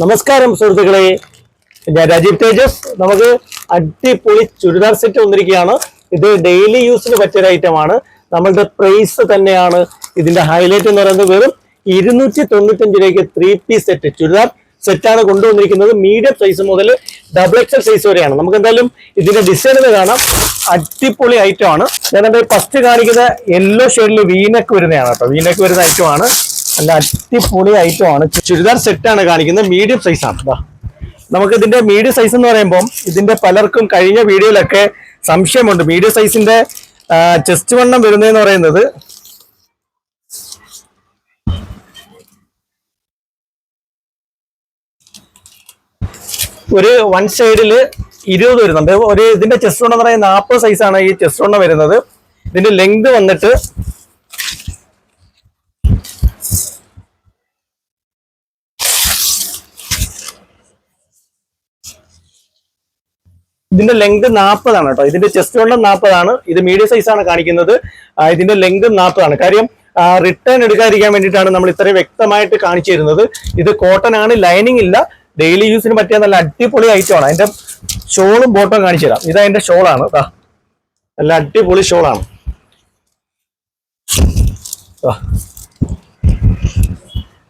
നമസ്കാരം സുഹൃത്തുക്കളെ. ഞാൻ രാജീവ് തേജസ്. നമുക്ക് അടിപൊളി ചുരിദാർ സെറ്റ് വന്നിരിക്കുകയാണ്. ഇത് ഡെയിലി യൂസിന് പറ്റിയൊരു ഐറ്റമാണ് നമ്മളുടെ പ്രൈസ് തന്നെയാണ്. ഇതിന്റെ ഹൈലൈറ്റ് എന്ന് പറയുന്നത് വെറും ഇരുന്നൂറ്റി തൊണ്ണൂറ്റഞ്ച് രൂപയ്ക്ക് ത്രീ പീസ് സെറ്റ് ചുരിദാർ സെറ്റാണ് കൊണ്ടുവന്നിരിക്കുന്നത്. മീഡിയം സൈസ് മുതൽ ഡബിൾ എക്സൽ സൈസ് വരെയാണ്. നമുക്ക് എന്തായാലും ഇതിന്റെ ഡിസൈൻ കാണാം. അടിപൊളി ഐറ്റം ആണ്. ഞാൻ ഫസ്റ്റ് കാണിക്കുന്ന യെല്ലോ ഷെയ്ഡിൽ വീനക്ക് വരുന്നതാണ് കേട്ടോ. വീനക്ക് വരുന്ന ഐറ്റമാണ് നല്ല അടിപൊളി ഐറ്റം ആണ് ചുരിദാർ സെറ്റ് ആണ് കാണിക്കുന്നത്. മീഡിയം സൈസ് ആണ്. നമുക്ക് ഇതിന്റെ മീഡിയം സൈസ് എന്ന് പറയുമ്പോൾ ഇതിന്റെ പലർക്കും കഴിഞ്ഞ വീഡിയോയിലൊക്കെ സംശയമുണ്ട്. മീഡിയം സൈസിന്റെ ചെസ്റ്റ് വണ്ണം വരുന്നതെന്ന് പറയുന്നത് ഒരു വൺ സൈഡിൽ ഇരുപത് വരുന്നുണ്ട്. ഒരു ഇതിന്റെ ചെസ്റ്റ് വണ്ണം എന്ന് പറയുന്നത് നാൽപ്പത് സൈസാണ് ഈ ചെസ്റ്റ് വണ്ണം വരുന്നത്. ഇതിന്റെ ലെങ്ത് വന്നിട്ട് ഇതിന്റെ ലെങ്ത് നാൽപ്പതാണ് കേട്ടോ. ഇതിന്റെ ചെസ്റ്റ് വെള്ളം നാൽപ്പതാണ് ഇത് മീഡിയം സൈസ് ആണ് കാണിക്കുന്നത്. ഇതിന്റെ ലെങ്ത് നാൽപ്പതാണ് കാര്യം റിട്ടേൺ എടുക്കാതിരിക്കാൻ വേണ്ടിയിട്ടാണ് നമ്മൾ ഇത്രയും വ്യക്തമായിട്ട് കാണിച്ചു തരുന്നത് ഇത് കോട്ടൺ ആണ് ലൈനിങ് ഇല്ല. ഡെയിലി യൂസിന് പറ്റിയ നല്ല അടിപൊളി ഐറ്റം ആണ്. അതിന്റെ ഷോളും ബോട്ടവും കാണിച്ചു തരാം ഇത് അതിന്റെ ഷോളാണ്. നല്ല അടിപൊളി ഷോളാണ്.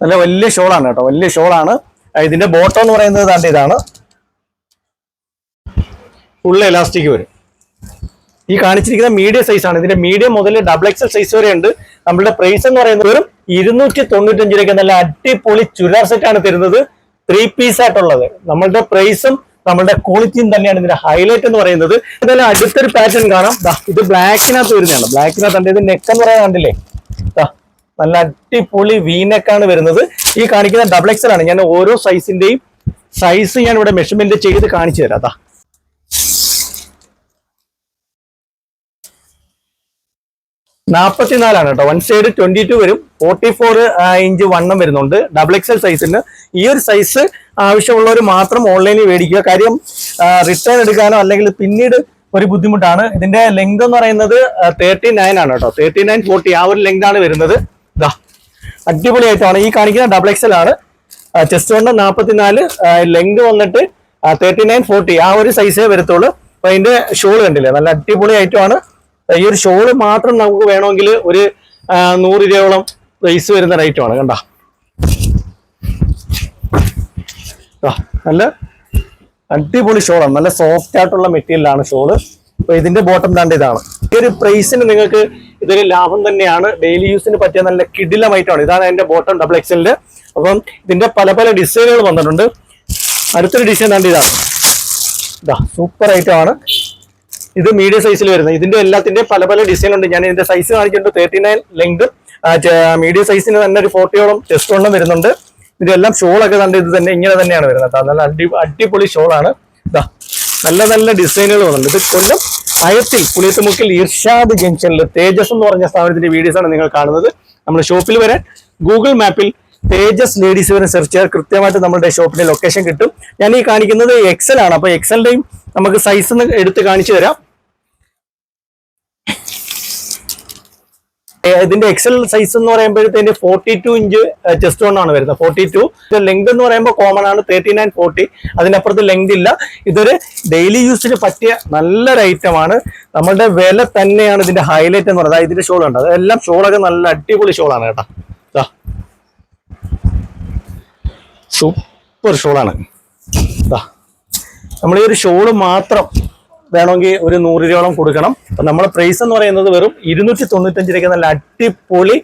നല്ല വലിയ ഷോളാണ് കേട്ടോ. വലിയ ഷോളാണ്. ഇതിന്റെ ബോട്ടം എന്ന് പറയുന്നത് ഇതാണ്. ഫുൾ എലാസ്റ്റിക് വരും. ഈ കാണിച്ചിരിക്കുന്ന മീഡിയം സൈസ് ആണ്. ഇതിന്റെ മീഡിയം മുതൽ ഡബിൾ എക്സൽ സൈസ് വരെ ഉണ്ട്. നമ്മളുടെ പ്രൈസ് എന്ന് പറയുന്നത് വെറും ഇരുന്നൂറ്റി തൊണ്ണൂറ്റഞ്ച് രൂപയ്ക്ക് നല്ല അടിപൊളി ചുരിദാർ ആണ് തരുന്നത്. ത്രീ പീസ് ആയിട്ടുള്ളത്. നമ്മളുടെ പ്രൈസും നമ്മളുടെ ക്വാളിറ്റിയും തന്നെയാണ് ഇതിന്റെ ഹൈലൈറ്റ് എന്ന് പറയുന്നത്. എന്തായാലും അടുത്തൊരു പാറ്റേൺ കാണാം. ഇത് ബ്ലാക്കിനകത്ത് വരുന്നതാണ്. ബ്ലാക്കിനകത്ത് ഇത് നെക്ക് എന്ന് പറയാൻ കണ്ടില്ലേ? നല്ല അടിപൊളി വീനെക്കാണ് വരുന്നത്. ഈ കാണിക്കുന്ന ഡബിൾ എക്സൽ ആണ്. ഞാൻ ഓരോ സൈസിന്റെയും സൈസ് ഞാൻ ഇവിടെ മെഷർമെന്റ് ചെയ്ത് കാണിച്ചു തരാം. നാൽപ്പത്തിനാലാണ് കേട്ടോ. വൺ സൈഡ് ട്വന്റി ടു വരും. ഫോർട്ടി ഫോർ ഇഞ്ച് വണ്ണം വരുന്നുണ്ട്. ഡബിൾ എക്സൽ സൈസിന് ഈ ഒരു സൈസ് ആവശ്യമുള്ളവർ മാത്രം ഓൺലൈനിൽ മേടിക്കുക. കാര്യം റിട്ടേൺ എടുക്കാനോ അല്ലെങ്കിൽ പിന്നീട് ഒരു ബുദ്ധിമുട്ടാണ്. ഇതിന്റെ ലെങ്ത് എന്ന് പറയുന്നത് തേർട്ടി നയൻ ആണ് കേട്ടോ. തേർട്ടി നയൻ ഫോർട്ടി ആ ഒരു ലെങ്ത് ആണ് വരുന്നത്. ഇതാ അടിപൊളിയായിട്ടാണ്. ഈ കാണിക്കുന്ന ഡബിൾ എക്സൽ ആണ്. ചെസ്റ്റ് കൊണ്ട് നാൽപ്പത്തിനാല് ലെങ്ത് വന്നിട്ട് തേർട്ടി നയൻ ഫോർട്ടി ആ ഒരു സൈസേ വരത്തുള്ളൂ. അപ്പൊ അതിന്റെ ഷോൾ കണ്ടില്ലേ? നല്ല അടിപൊളി ഐറ്റമാണ് ഈ ഒരു ഷോൾ മാത്രം നമുക്ക് വേണമെങ്കിൽ ഒരു നൂറ് രൂപയോളം പ്രൈസ് വരുന്ന റേറ്റുമാണ് കണ്ട? നല്ല അടിപൊളി ഷോളാണ് നല്ല സോഫ്റ്റ് ആയിട്ടുള്ള മെറ്റീരിയലാണ് ഷോൾ. അപ്പൊ ഇതിന്റെ ബോട്ടം ദാണ്ട് ഇതാണ്. ഈ ഒരു പ്രൈസിന് നിങ്ങൾക്ക് ഇതൊരു ലാഭം തന്നെയാണ് ഡെയിലി യൂസിന് പറ്റിയ നല്ല കിടിലമായിട്ടാണ്. ഇതാണ് അതിന്റെ ബോട്ടം ഡബിൾ എക്സലിന്റെ അപ്പം ഇതിന്റെ പല പല ഡിസൈനുകൾ വന്നിട്ടുണ്ട്. അടുത്തൊരു ഡിസൈൻ ദാണ്ട് ഇതാണ്. ഇതാ സൂപ്പർ ഐറ്റം ആണ്. ഇത് മീഡിയം സൈസിൽ വരുന്നത്. ഇതിന്റെ എല്ലാത്തിന്റെ പല പല ഡിസൈൻ ഉണ്ട്. ഞാൻ ഇതിന്റെ സൈസ് കാണിക്കുന്നുണ്ട്. തേർട്ടി നയൻ ലെങ്ത് മീഡിയം സൈസിന് തന്നെ ഒരു ഫോർട്ടിയോളം ചെസ്റ്റ് വണ്ണം വരുന്നുണ്ട്. ഇതെല്ലാം ഷോളൊക്കെ കണ്ട് ഇത് തന്നെ ഇങ്ങനെ തന്നെയാണ് വരുന്നത്. നല്ല അടി അടിപൊളി ഷോളാണ് ഇതാ നല്ല നല്ല ഡിസൈനുകൾ വന്നിട്ടുണ്ട്. ഇത് കൊല്ലം അയത്തിൽ പുളിയത്തുമുക്കിൽ ഇർഷാദ് ജംഗ്ഷനിൽ തേജസ് എന്ന് പറഞ്ഞ സ്ഥാപനത്തിന്റെ വീഡിയോസ് ആണ് നിങ്ങൾ കാണുന്നത്. നമ്മുടെ ഷോപ്പിൽ വരാൻ ഗൂഗിൾ മാപ്പിൽ തേജസ് ലേഡീസ് വരെ സെർച്ച് ചെയ്താൽ കൃത്യമായിട്ട് നമ്മുടെ ഷോപ്പിന്റെ ലൊക്കേഷൻ കിട്ടും. ഞാൻ ഈ കാണിക്കുന്നത് എക്സൽ ആണ്. അപ്പൊ എക്സലിന്റെയും നമുക്ക് സൈസ് എടുത്ത് കാണിച്ചു തരാം. ഇതിന്റെ എക്സൽ സൈസ് എന്ന് പറയുമ്പോഴത്തേന്റെ ഫോർട്ടി ടു ഇഞ്ച് ചെസ്റ്റ് ആണ് വരുന്നത്. ഫോർട്ടി ടു ലെങ്ത് എന്ന് പറയുമ്പോൾ കോമൺ ആണ്. തേർട്ടി നയൻ ഫോർട്ടി അതിനപ്പുറത്ത് ലെങ്ത് ഇല്ല. ഇതൊരു ഡെയിലി യൂസിന് പറ്റിയ നല്ലൊരു ഐറ്റം ആണ്. നമ്മളുടെ വില തന്നെയാണ് ഇതിന്റെ ഹൈലൈറ്റ് എന്ന് പറയുന്നത്. ഇതിന്റെ ഷോൾ ഉണ്ട് അതെല്ലാം ഷോളൊക്കെ നല്ല അടിപൊളി ഷോളാണ് കേട്ടോ. സൂപ്പർ ഷോളാണ്. നമ്മൾ ഈ ഒരു ഷോൾ മാത്രം വേണമെങ്കിൽ ഒരു നൂറ് രൂപയോളം കൊടുക്കണം. അപ്പൊ നമ്മുടെ പ്രൈസ് എന്ന് പറയുന്നത് വെറും ഇരുന്നൂറ്റി തൊണ്ണൂറ്റഞ്ച് രൂപയ്ക്ക് നല്ല അടിപൊളി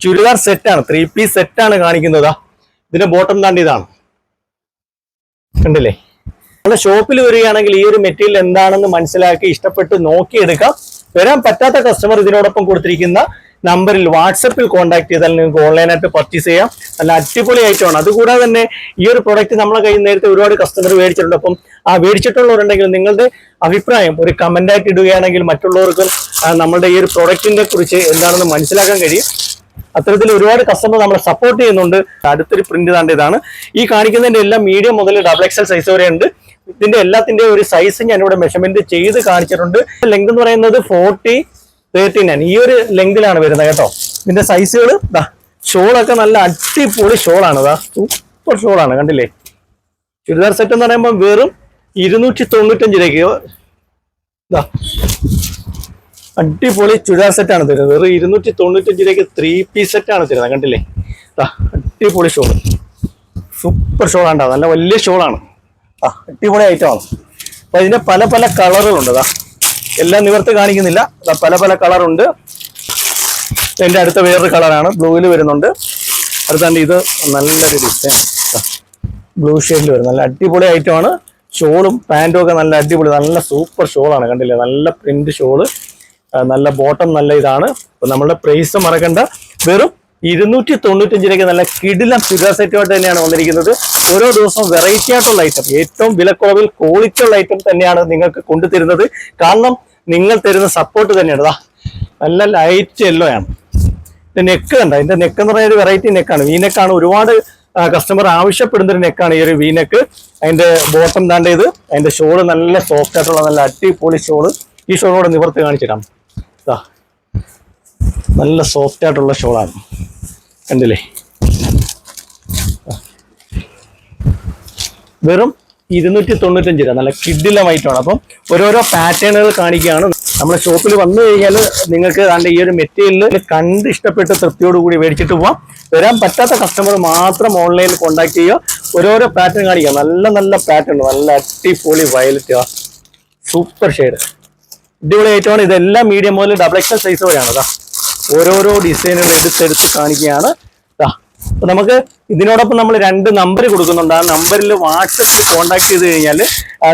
ചുരിദാർ സെറ്റാണ് ത്രീ പീസ് സെറ്റാണ് കാണിക്കുന്നത്. ഇതിന്റെ ബോട്ടം താണ്ടി ഇതാണ്. കണ്ടില്ലേ? നമ്മുടെ ഷോപ്പിൽ വരികയാണെങ്കിൽ ഈ ഒരു മെറ്റീരിയൽ എന്താണെന്ന് മനസ്സിലാക്കി ഇഷ്ടപ്പെട്ട് നോക്കിയെടുക്കാം. വരാൻ പറ്റാത്ത കസ്റ്റമർ ഇതിനോടൊപ്പം കൊടുത്തിരിക്കുന്ന നമ്പറിൽ വാട്സപ്പിൽ കോൺടാക്ട് ചെയ്താൽ നിങ്ങൾക്ക് ഓൺലൈനായിട്ട് പർച്ചേസ് ചെയ്യാം. നല്ല അടിപൊളി ഐറ്റമാണ് അതുകൂടാതെ തന്നെ ഈ ഒരു പ്രൊഡക്റ്റ് നമ്മളെ കയ്യിൽ നേരത്തെ ഒരുപാട് കസ്റ്റമർ മേടിച്ചിട്ടുണ്ട്. അപ്പം ആ മേടിച്ചിട്ടുള്ളവരുണ്ടെങ്കിൽ നിങ്ങളുടെ അഭിപ്രായം ഒരു കമന്റ് ആയിട്ട് ഇടുകയാണെങ്കിൽ മറ്റുള്ളവർക്കും നമ്മളുടെ ഈ ഒരു പ്രോഡക്റ്റിനെ കുറിച്ച് എന്താണെന്ന് മനസ്സിലാക്കാൻ കഴിയും. അത്തരത്തിൽ ഒരുപാട് കസ്റ്റമർ നമ്മളെ സപ്പോർട്ട് ചെയ്യുന്നുണ്ട്. അടുത്തൊരു പ്രിന്റ് താണ്ട് ഇതാണ്. ഈ കാണിക്കുന്നതിന്റെ എല്ലാം മീഡിയം മുതൽ ഡബിൾ എക്സൽ സൈസ് വരെ ഉണ്ട്. ഇതിന്റെ എല്ലാത്തിന്റെയും ഒരു സൈസ് ഞാൻ ഇവിടെ മെഷർമെന്റ് ചെയ്ത് കാണിച്ചിട്ടുണ്ട്. ലെങ്ത് എന്ന് പറയുന്നത് ഫോർട്ടി തേർട്ടി നയൻ ഈ ഒരു ലെങ്തിലാണ് വരുന്നത് കേട്ടോ. ഇതിന്റെ സൈസുകൾ ഇതാ ഷോളൊക്കെ നല്ല അടിപൊളി ഷോളാണ് ഇതാ സൂപ്പർ ഷോളാണ് കണ്ടില്ലേ? ചുരിദാർ സെറ്റ് എന്ന് പറയുമ്പോൾ വെറും ഇരുന്നൂറ്റി തൊണ്ണൂറ്റഞ്ച് രൂപയ്ക്കോ. ഇതാ അടിപൊളി ചുരിദാർ സെറ്റാണ് തരുന്നത്. വെറും ഇരുന്നൂറ്റി തൊണ്ണൂറ്റഞ്ച് രൂപയ്ക്ക് ത്രീ പീസ് സെറ്റാണ് തരുന്നത് കണ്ടില്ലേ? ഇതാ അടിപൊളി ഷോൾ. സൂപ്പർ ഷോളാണ്ടാ നല്ല വലിയ ഷോളാണ്. ആ അടിപൊളി ഐറ്റമാണ് അപ്പൊ ഇതിന്റെ പല പല കളറുകളുണ്ട് ദാ. എല്ലാം നിവർത്തി കാണിക്കുന്നില്ല. പല പല കളറുണ്ട് എന്റെ അടുത്ത വേറൊരു കളറാണ് ബ്ലൂവിൽ വരുന്നുണ്ട്. അടുത്താണ്ട് ഇത് നല്ലൊരു ഡിസൈൻ ബ്ലൂ ഷെയ്ഡിൽ വരും നല്ല അടിപൊളി ഐറ്റമാണ് ഷോളും പാന്റും ഒക്കെ നല്ല അടിപൊളി നല്ല സൂപ്പർ ഷോളാണ് കണ്ടില്ലേ? നല്ല പ്രിന്റ് ഷോൾ. നല്ല ബോട്ടം നല്ല ഇതാണ്. അപ്പം നമ്മളുടെ പ്രൈസ് മറക്കണ്ട. വെറും ഇരുന്നൂറ്റി തൊണ്ണൂറ്റഞ്ച് രൂപയ്ക്ക് നല്ല കിടിലം ഫിഗർ സെറ്റുമായിട്ട് തന്നെയാണ് വന്നിരിക്കുന്നത്. ഓരോ ദിവസവും വെറൈറ്റി ആയിട്ടുള്ള ഐറ്റം ഏറ്റവും വിലക്കുറവിൽ ക്വാളിറ്റി ഉള്ള ഐറ്റം തന്നെയാണ് നിങ്ങൾക്ക് കൊണ്ടുതരുന്നത്. കാരണം നിങ്ങൾ തരുന്ന സപ്പോർട്ട് തന്നെയാണ്. ദാ നല്ല ലൈറ്റ് യെല്ലോ ആണ്. ഇത് നെക്ക് കണ്ട? ഇതിന്റെ നെക്ക് എന്ന് പറയുന്ന ഒരു വെറൈറ്റി നെക്കാണ് വി നെക്കാണ് ഒരുപാട് കസ്റ്റമർ ആവശ്യപ്പെടുന്ന ഒരു നെക്കാണ് ഈ ഒരു വി നെക്ക് അതിന്റെ ബോട്ടം താണ്ട ഇത്. അതിന്റെ ഷോൾ നല്ല സോഫ്റ്റ് ആയിട്ടുള്ള നല്ല അടിപൊളി ഷോൾ ഈ ഷോളോട് നിവർത്തി കാണിച്ചിടാം. ഇതാ നല്ല സോഫ്റ്റ് ആയിട്ടുള്ള ഷോളാണ് കണ്ടില്ലേ? വെറും ഇരുന്നൂറ്റി തൊണ്ണൂറ്റഞ്ച് രൂപ. നല്ല കിഡിലമായിട്ടാണ്. അപ്പം ഓരോരോ പാറ്റേണുകൾ കാണിക്കുകയാണ്. നമ്മുടെ ഷോപ്പിൽ വന്നു കഴിഞ്ഞാൽ നിങ്ങൾക്ക് അതിന്റെ ഈ ഒരു മെറ്റീരിയൽ കണ്ട് ഇഷ്ടപ്പെട്ട് തൃപ്തിയോട് കൂടി മേടിച്ചിട്ട് പോവാം. വരാൻ പറ്റാത്ത കസ്റ്റമർ മാത്രം ഓൺലൈനിൽ കോൺടാക്ട് ചെയ്യുക. ഓരോരോ പാറ്റേൺ കാണിക്കുക നല്ല നല്ല പാറ്റേൺ നല്ല അടിപൊളി വയലറ്റ് സൂപ്പർ ഷെയ്ഡ് അടിപൊളി ഐറ്റമാണ് ഇതെല്ലാം മീഡിയം മുതൽ ഡബിൾ എക്സൽ സൈസ് വരെയാണ് കേട്ടോ ഓരോരോ ഡിസൈനുകൾ എടുത്തെടുത്ത് കാണിക്കുകയാണ്. നമുക്ക് ഇതിനോടൊപ്പം നമ്മൾ രണ്ട് നമ്പർ കൊടുക്കുന്നുണ്ട്. ആ നമ്പറിൽ വാട്സപ്പിൽ കോൺടാക്ട് ചെയ്ത് കഴിഞ്ഞാൽ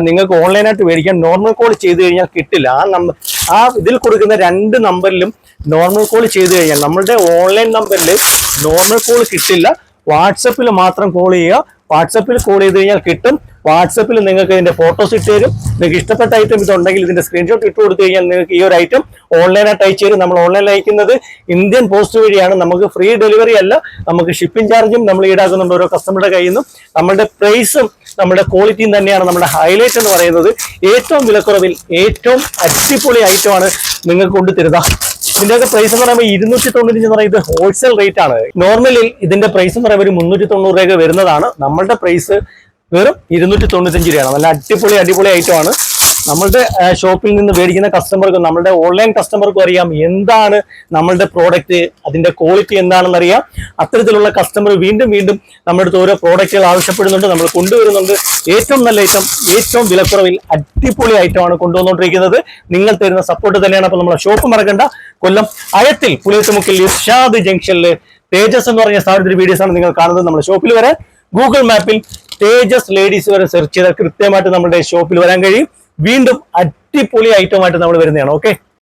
നിങ്ങൾക്ക് ഓൺലൈനായിട്ട് മേടിക്കാൻ നോർമൽ കോൾ ചെയ്ത് കഴിഞ്ഞാൽ കിട്ടില്ല. ആ നമ്പർ ആ ഇതിൽ കൊടുക്കുന്ന രണ്ട് നമ്പറിലും നോർമൽ കോൾ ചെയ്ത് കഴിഞ്ഞാൽ നമ്മളുടെ ഓൺലൈൻ നമ്പറിൽ നോർമൽ കോൾ കിട്ടില്ല. വാട്സപ്പിൽ മാത്രം കോൾ ചെയ്യുക. വാട്സപ്പിൽ കോൾ ചെയ്ത് കഴിഞ്ഞാൽ കിട്ടും. വാട്സപ്പിൽ നിങ്ങൾക്ക് ഇതിന്റെ ഫോട്ടോസ് ഇട്ട് തരും. നിങ്ങൾക്ക് ഇഷ്ടപ്പെട്ട ഐറ്റം ഇതുണ്ടെങ്കിൽ ഇതിന്റെ സ്ക്രീൻഷോട്ട് ഇട്ട് കൊടുത്തു കഴിഞ്ഞാൽ നിങ്ങൾക്ക് ഈ ഒരു ഐറ്റം ഓൺലൈനായിട്ട് അയച്ചു തരും. നമ്മൾ ഓൺലൈനിൽ അയക്കുന്നത് ഇന്ത്യൻ പോസ്റ്റ് വഴിയാണ്. നമുക്ക് ഫ്രീ ഡെലിവറി അല്ല. നമുക്ക് ഷിപ്പിംഗ് ചാർജും നമ്മൾ ഈടാക്കുന്നുണ്ട് ഓരോ കസ്റ്റമറുടെ കയ്യിൽ നിന്നും നമ്മുടെ പ്രൈസും നമ്മുടെ ക്വാളിറ്റിയും തന്നെയാണ് നമ്മുടെ ഹൈലൈറ്റ് എന്ന് പറയുന്നത്. ഏറ്റവും വിലക്കുറവിൽ ഏറ്റവും അടിപൊളി ഐറ്റമാണ് നിങ്ങൾക്ക് കൊണ്ടുതരുക. ഇതിന്റെയൊക്കെ പ്രൈസ് എന്ന് പറയുമ്പോൾ ഇരുന്നൂറ്റി തൊണ്ണൂറ്റി എന്ന് പറയുന്നത് ഹോൾസെയിൽ റേറ്റ് ആണ്. നോർമലി ഇതിന്റെ പ്രൈസ് എന്ന് പറയുമ്പോൾ ഒരു മുന്നൂറ്റി തൊണ്ണൂറ് രൂപ വരുന്നതാണ്. നമ്മളുടെ പ്രൈസ് വെറും ഇരുന്നൂറ്റി തൊണ്ണൂറ്റഞ്ച് രൂപയാണ്. നല്ല അടിപൊളി അടിപൊളി ഐറ്റം ആണ്. നമ്മളുടെ ഷോപ്പിൽ നിന്ന് മേടിക്കുന്ന കസ്റ്റമർക്കും നമ്മളുടെ ഓൺലൈൻ കസ്റ്റമർക്കും അറിയാം എന്താണ് നമ്മളുടെ പ്രോഡക്റ്റ് അതിന്റെ ക്വാളിറ്റി എന്താണെന്ന് അറിയാം അത്തരത്തിലുള്ള കസ്റ്റമർ വീണ്ടും വീണ്ടും നമ്മുടെ അടുത്ത് ഓരോ പ്രോഡക്റ്റുകൾ ആവശ്യപ്പെടുന്നുണ്ട് നമ്മൾ കൊണ്ടുവരുന്നുണ്ട്. ഏറ്റവും നല്ല ഐറ്റം ഏറ്റവും വിലക്കുറവിൽ അടിപൊളി ഐറ്റമാണ് കൊണ്ടുവന്നുകൊണ്ടിരിക്കുന്നത്. നിങ്ങൾ തരുന്ന സപ്പോർട്ട് തന്നെയാണ്. അപ്പോൾ നമ്മളെ ഷോപ്പ് മറക്കണ്ട. കൊല്ലം അയത്തിൽ പുളിയത്തുമുക്കിൽ ഇർഷാദ് ജംഗ്ഷനിൽ തേജസ് എന്ന് പറഞ്ഞ സ്ഥാപനത്തിന്റെ വീഡിയോസ് ആണ് നിങ്ങൾ കാണുന്നത് നമ്മുടെ ഷോപ്പിൽ വരെ. ഗൂഗിൾ മാപ്പിൽ തേജസ് ലേഡീസ് വരെ സെർച്ച് ചെയ്താൽ കൃത്യമായിട്ട് നമ്മുടെ ഷോപ്പിൽ വരാൻ കഴിയും. വീണ്ടും അടിപൊളി ഐറ്റമായിട്ട് നമ്മൾ വരുന്നതാണ് ഓക്കെ